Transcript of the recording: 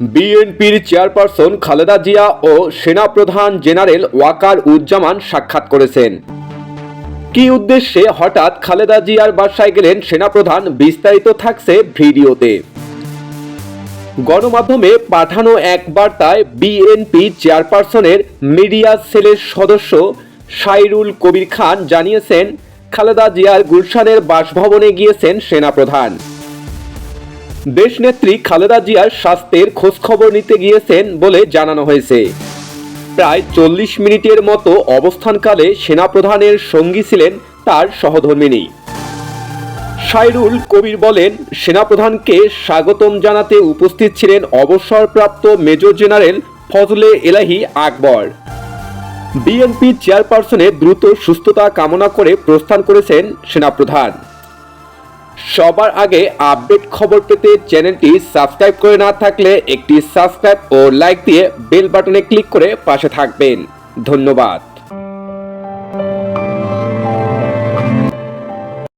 বিএনপির চেয়ারপারসন খালেদা জিয়া ও সেনাপ্রধান জেনারেল ওয়াকার উজ্জামান সাক্ষাৎ করেছেন। কি উদ্দেশ্যে হঠাৎ খালেদা জিয়ার বাসায় গেলেন সেনাপ্রধান বিস্তারিত থাকছে ভিডিওতে। গণমাধ্যমে পাঠানো এক বার্তায় বিএনপি চেয়ারপারসনের মিডিয়া সেলের সদস্য সাইরুল কবির খান জানিয়েছেন, খালেদা জিয়ার গুলশানের বাসভবনে গিয়েছেন সেনাপ্রধান। দেশনেত্রী খালেদা জিয়ার স্বাস্থ্যের খোঁজখবর নিতে গিয়েছেন বলে জানানো হয়েছে। প্রায় চল্লিশ মিনিটের মতো অবস্থানকালে সেনাপ্রধানের সঙ্গী ছিলেন তার সহধর্মিনী। সাইরুল কবির বলেন, সেনাপ্রধানকে স্বাগতম জানাতে উপস্থিত ছিলেন অবসরপ্রাপ্ত major general Fazle Elahi Akbar. BNP চেয়ারপারসনের দ্রুত সুস্থতা কামনা করে প্রস্থান করেছেন সেনাপ্রধান। সবার আগে আপডেট খবর পেতে চ্যানেলটি সাবস্ক্রাইব করে না থাকলে একটি সাবস্ক্রাইব ও লাইক দিয়ে বেল বাটনে ক্লিক করে পাশে থাকবেন। ধন্যবাদ।